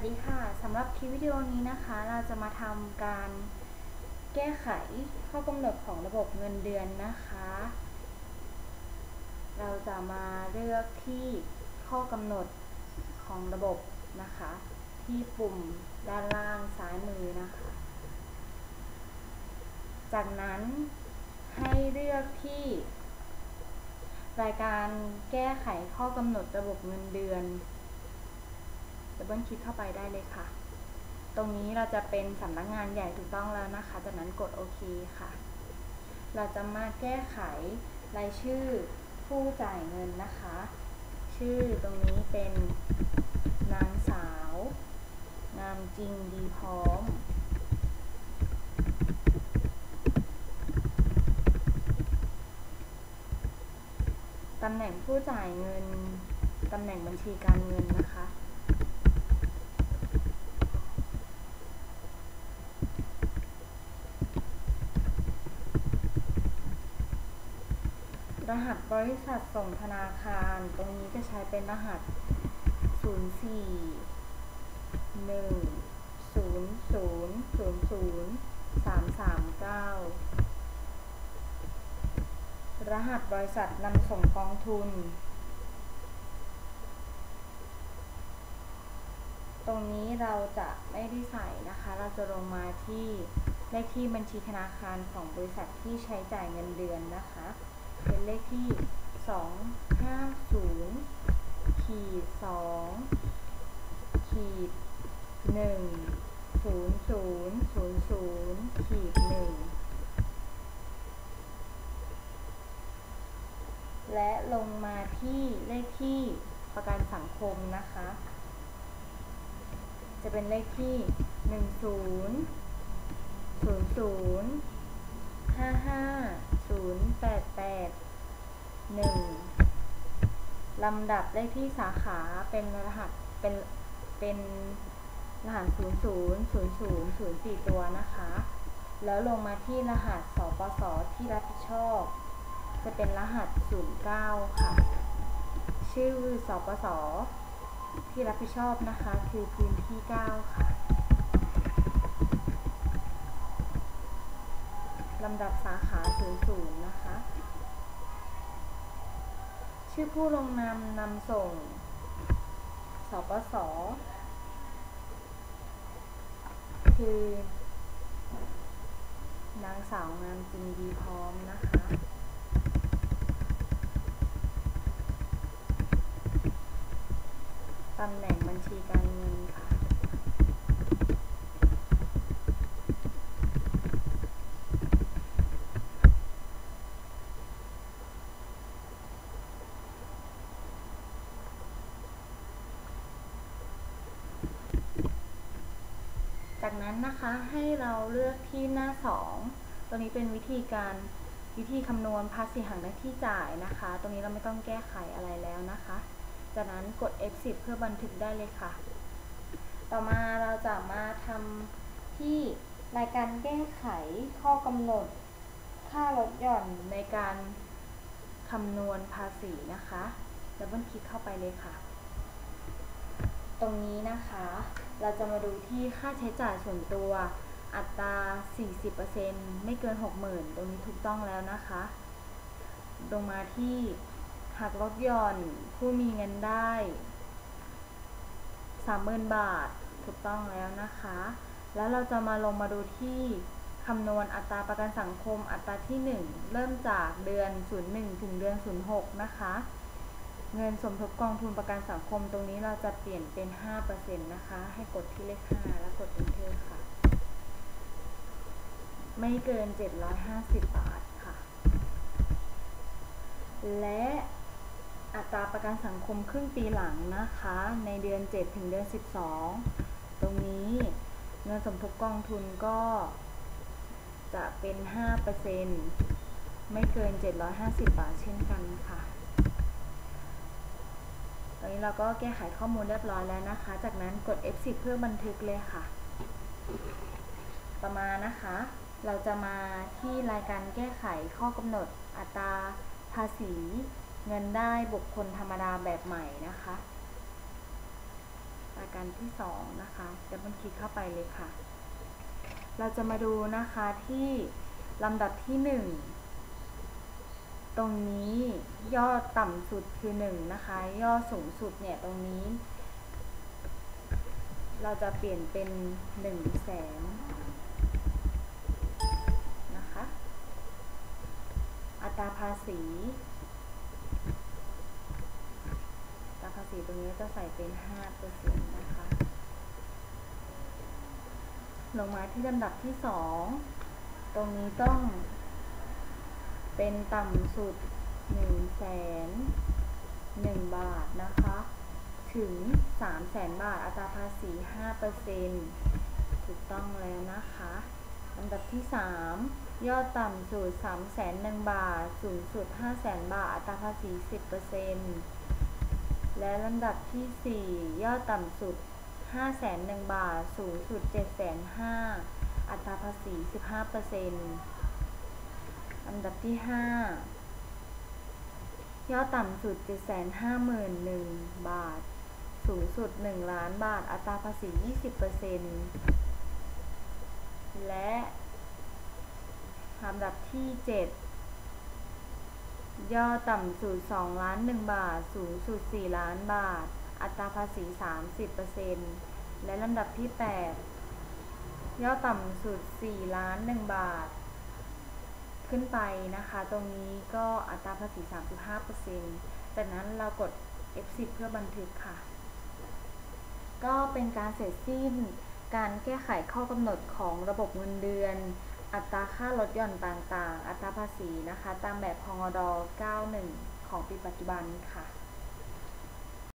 วัสดีค่ะ สำหรับคลิปวิดีโอนี้นะคะ เราจะมาทำการแก้ไขข้อกำหนดของระบบเงินเดือนนะคะ เราจะมาเลือกที่ข้อกำหนดของระบบนะคะ ที่ปุ่มด้านล่างซ้ายมือนะคะ จากนั้นให้เลือกที่ รายการแก้ไขข้อกำหนดระบบเงินเดือน ดับเบิลคลิกเข้าไปได้เลยค่ะ ตรงนี้เราจะเป็นสำนักงานใหญ่ถูกต้องแล้วนะคะ จากนั้นกดโอเคค่ะ เราจะมาแก้ไขรายชื่อผู้จ่ายเงินนะคะ ชื่อตรงนี้เป็นนางสาว งามจริงดีพร้อมตำแหน่งผู้จ่ายเงิน ตำแหน่งบัญชีการเงินนะคะ รหัสบริษัทส่งธนาคาร ตรงนี้จะใช้เป็นรหัส 04 1 0 0 0 0 3 3 9 รหัสบริษัทนำส่งกองทุน ตรงนี้เราจะไม่ได้ใส่นะคะ เราจะลงมาที่เลขที่บัญชีธนาคารของบริษัทที่ใช้จ่ายเงินเดือนนะคะ เป็นเลขที่ 250ขีด2ขีด1 0 0 0 0ขีด1และลงมาที่เลขที่ประกันสังคมนะคะ จะเป็นเลขที่ 10 00 55 088 1ลำดับเลขที่สาขาเป็นรหัสเป็นเป็นรหัส00 00 04ตัวนะคะ แล้วลงมาที่รหัสสปสที่รับผิดชอบ จะเป็นรหัส09ค่ะ ชื่อสปสที่รับผิดชอบนะคะ คือพื้นที่9ค่ะ ลำดับสาขา 00 นะคะ ชื่อผู้ลงนามนำส่ง สปส คือนางสาวงามจริงดีพร้อมนะคะ ตำแหน่งบัญชีการเงินค่ะ จากนั้นนะคะให้เราเลือกที่หน้า 2 ตัวนี้เป็นวิธีการวิธีคำนวณภาษีหักและที่จ่ายนะคะ ตรงนี้เราไม่ต้องแก้ไขอะไรแล้วนะคะ จากนั้นกด F10 เพื่อบันทึกได้เลยค่ะ ต่อมาเราจะมาทำที่รายการแก้ไขข้อกำหนด ค่าลดหย่อนในการคำนวณภาษีนะคะดับเบิลคลิกเข้าไปเลยค่ะ ตรงนี้นะคะ เราจะมาดูที่ค่าใช้จ่ายส่วนตัวอัตรา 40%ไม่เกิน 60,000 ตรงนี้ถูกต้องแล้วนะคะ ลงมาที่หักลดหย่อนผู้มีเงินได้ 30,000 บาท ถูกต้องแล้วนะคะ แล้วเราจะมาลงมาดูที่คำนวณอัตราประกันสังคมอัตราที่ 1 เริ่มจากเดือน 01 ถึงเดือน 06 นะคะ เงินสมทบกองทุนประกันสังคมตรงนี้เราจะเปลี่ยนเป็น 5%นะคะ ให้กดที่เลข 5 แล้วกด enter ค่ะ ไม่เกิน 750 บาทค่ะ และอัตราประกันสังคมครึ่งปีหลังนะคะ ในเดือน 7 ถึงเดือน 12 ตรงนี้เงินสมทบกองทุนก็จะเป็น 5%ไม่เกิน 750 บาทเช่นกันค่ะ อนนี้เราก็แก้ไขข้อมูลเรียบร้อยแล้วนะคะ จากนั้นกด F10 เพื่อบันทึกเลยค่ะต่อมาณนะคะ เราจะมาที่รายการแก้ไขข้อกำหนดอัตราภาษี เงินได้บุคคลธรรมดาแบบใหม่นะคะรายการที่ 2 นะคะดับเบิลคลิกเข้าไปเลยค่ะ เราจะมาดูนะคะที่ลำดับที่ 1 ตรงนี้ยอดต่ำสุดคือ1นะคะยอดสูงสุดเนี่ยตรงนี้ เราจะเปลี่ยนเป็น1แสนนะคะ อัตราภาษีอัตราภาษีตรงนี้จะใส่เป็น5%นะคะ ลงมาที่ลำดับที่2ตรงนี้ต้อง เป็นต่ำสุด1แสน1บาทนะคะ ถึง3แสนบาทอัตราภาษี 5%ถูกต้องแล้วนะคะลำดับที่ 3 ยอดต่ำสุด3แสน1บาท สูงสุด5แสนบาท อัตราภาษี 10%และลำดับที่ 4 ยอดต่ำสุด5แสน1บาท สูงสุด7แสน5อัตราภาษี 15%ำดับที่ 5 ยอดต่ำสุด 751,000 บาท สูงสุด 1 ล้านบาท อัตราภาษี 20%และลำดับที่ 7 ยอดต่ำสุด 2 ล้าน 1 บาท สูงสุด 4 ล้านบาท อัตราภาษี 30%และลำดับที่ 8 ยอดต่ำสุด 4 ล้าน 1 บาท ขึ้นไปนะคะ ตรงนี้ก็อัตราภาษี 35%จากนั้นเรากด F10 เพื่อบันทึกค่ะ ก็เป็นการเสร็จสิ้น การแก้ไขข้อกำหนดของระบบเงินเดือน อัตราค่าลดหย่อนต่างๆ อัตราภาษีนะคะ ตามแบบพงด91 ของปีปัจจุบันค่ะ